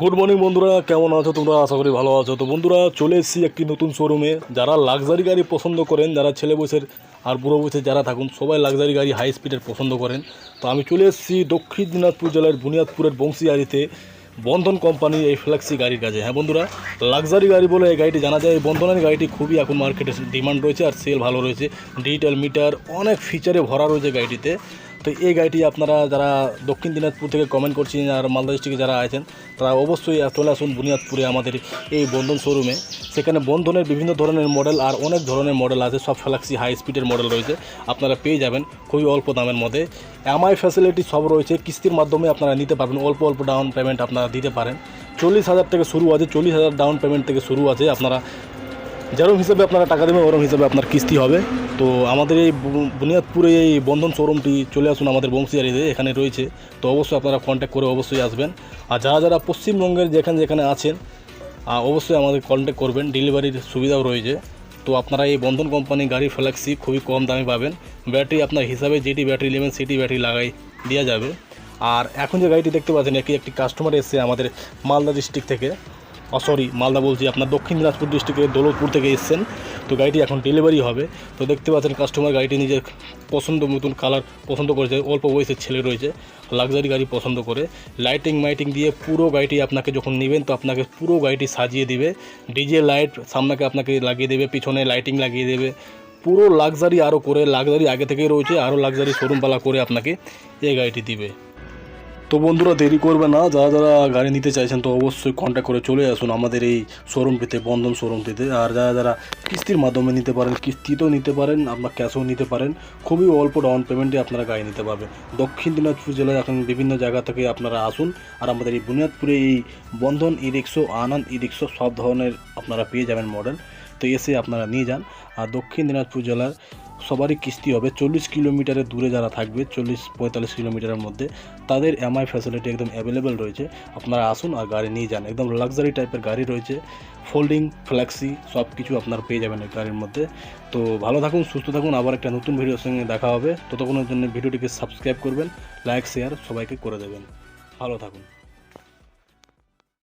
Good morning বন্ধুরা। কেমন আছো তোমরা? আশা করি ভালো আছো। তো বন্ধুরা, চলে এসেছি একটি নতুন শোরুমে যারা লাক্সারি গাড়ি পছন্দ করেন, যারা ছেলে বয়সের আর বুড়ো বয়সের যারা থাকুন, সবাই লাক্সারি গাড়ি হাই স্পিডের পছন্দ করেন। তো আমি চলে এসেছি দক্ষিণ দিনাজপুর জেলার বুনিয়াদপুরের বংশীয়ারিতে বন্ধন কোম্পানি এই ফ্ল্যাক্সি গাড়ির কাছে হ্যাঁ বন্ধুরা লাক্সারি গাড়ি বলে এই গাড়িটি জানা যায়। এই বন্ধনের গাড়িটি খুবই এখন মার্কেটে ডিমান্ড রয়েছে আর সেল ভালো রয়েছে। ডিজিটাল মিটার অনেক ফিচারে ভরা রয়েছে গাড়িটিতে। তো এই গাড়িটি আপনারা যারা দক্ষিণ দিনাজপুর থেকে কমেন্ট করছেন আর মালদা ডিস্ট্রিক্টে যারা আছেন, তারা অবশ্যই চলে আসুন বুনিয়াদপুরে আমাদের এই বন্ধন শোরুমে সেখানে বন্ধনের বিভিন্ন ধরনের মডেল আর অনেক ধরনের মডেল আছে, সব ফ্যালাক্সি হাই স্পিডের মডেল রয়েছে, আপনারা পেয়ে যাবেন খুবই অল্প দামের মধ্যে। এমআই ফ্যাসিলিটি সব রয়েছে, কিস্তির মাধ্যমে আপনারা নিতে পারবেন, অল্প অল্প ডাউন পেমেন্ট আপনারা দিতে পারেন। চল্লিশ হাজার থেকে শুরু আছে, চল্লিশ হাজার ডাউন পেমেন্ট থেকে শুরু আছে, আপনারা যেরকম হিসেবে আপনারা টাকা দেবেন, ওরম হিসেবে আপনার কিস্তি হবে। তো আমাদের এই বুনিয়াদপুরে এই বন্ধন শোরুমটি চলে আসুন আমাদের বংশীয়ারিতে, এখানে রয়েছে। তো অবশ্যই আপনারা কন্ট্যাক্ট করে অবশ্যই আসবেন। আর যারা যারা পশ্চিমবঙ্গের যেখানে যেখানে আছেন অবশ্যই আমাদের কন্ট্যাক্ট করবেন ডেলিভারির সুবিধাও রয়েছে। তো আপনারা এই বন্ধন কোম্পানি গাড়ি ফ্ল্যাক্সি খুবই কম দামে পাবেন। ব্যাটারি আপনার হিসাবে যেটি ব্যাটারি নেবেন, সেটি ব্যাটারি লাগাই দেওয়া যাবে। আর এখন যে গাড়িটি দেখতে পাচ্ছেন একটি একটি কাস্টমার এসেছে আমাদের মালদা ডিস্ট্রিক্ট থেকে। সরি মালদা বলছি, আপনার দক্ষিণ দিনাজপুর ডিস্ট্রিক্টের দৌলতপুর থেকে এসেছেন। তো গাড়িটি এখন ডেলিভারি হবে। তো দেখতে পাচ্ছেন কাস্টমার গাড়িটি নিজের পছন্দ মতন কালার পছন্দ করেছে, অল্প বয়সের ছেলে রয়েছে লাক্সারি গাড়ি পছন্দ করে। লাইটিং মাইটিং দিয়ে পুরো গাড়িটি আপনাকে যখন নেবেন, তো আপনাকে পুরো গাড়িটি সাজিয়ে দিবে। ডিজে লাইট সামনাকে আপনাকে লাগিয়ে দেবে, পিছনে লাইটিং লাগিয়ে দেবে। পুরো লাক্সারি আরও করে লাক্সারি আগে থেকেই রয়েছে আরও লাক্সারি শোরুমওয়ালা করে আপনাকে এই গাড়িটি দিবে। তো বন্ধুরা দেরি করবে না, যারা যারা গাড়ি নিতে চাইছেন তো অবশ্যই কন্ট্যাক্ট করে চলে আসুন আমাদের এই শোরুমটিতে বন্ধন শোরুমটিতে আর যারা যারা কিস্তির মাধ্যমে নিতে পারেন, কিস্তিতেও নিতে পারেন, আপনার ক্যাশও নিতে পারেন, খুবই অল্প ডাউন পেমেন্টে আপনারা গাড়ি নিতে পারবেন। দক্ষিণ দিনাজপুর জেলায় এখন বিভিন্ন জায়গা থেকে আপনারা আসুন, আর আমাদের এই বুনিয়াদপুরে এই বন্ধন ই রিক্সো আনন্দ ই রিক্সো সব ধরনের আপনারা পেয়ে যাবেন মডেল তো এসে আপনারা নিয়ে যান। আর দক্ষিণ দিনাজপুর জেলার সবারই কিস্তি হবে। চল্লিশ কিলোমিটারের দূরে যারা থাকবে, চল্লিশ পঁয়তাল্লিশ কিলোমিটারের মধ্যে, তাদের এমআই ফ্যাসিলিটি একদম অ্যাভেলেবেল রয়েছে। আপনারা আসুন আর গাড়ি নিয়ে যান। একদম লাক্সারি টাইপের গাড়ি রয়েছে। ফোল্ডিং ফ্ল্যাক্সি সব কিছু আপনারা পেয়ে যাবেন এই গাড়ির মধ্যে। তো ভালো থাকুন, সুস্থ থাকুন। আবার একটা নতুন ভিডিওর সঙ্গে দেখা হবে। ততক্ষণের জন্য ভিডিওটিকে সাবস্ক্রাইব করবেন লাইক শেয়ার সবাইকে করে দেবেন। ভালো থাকুন।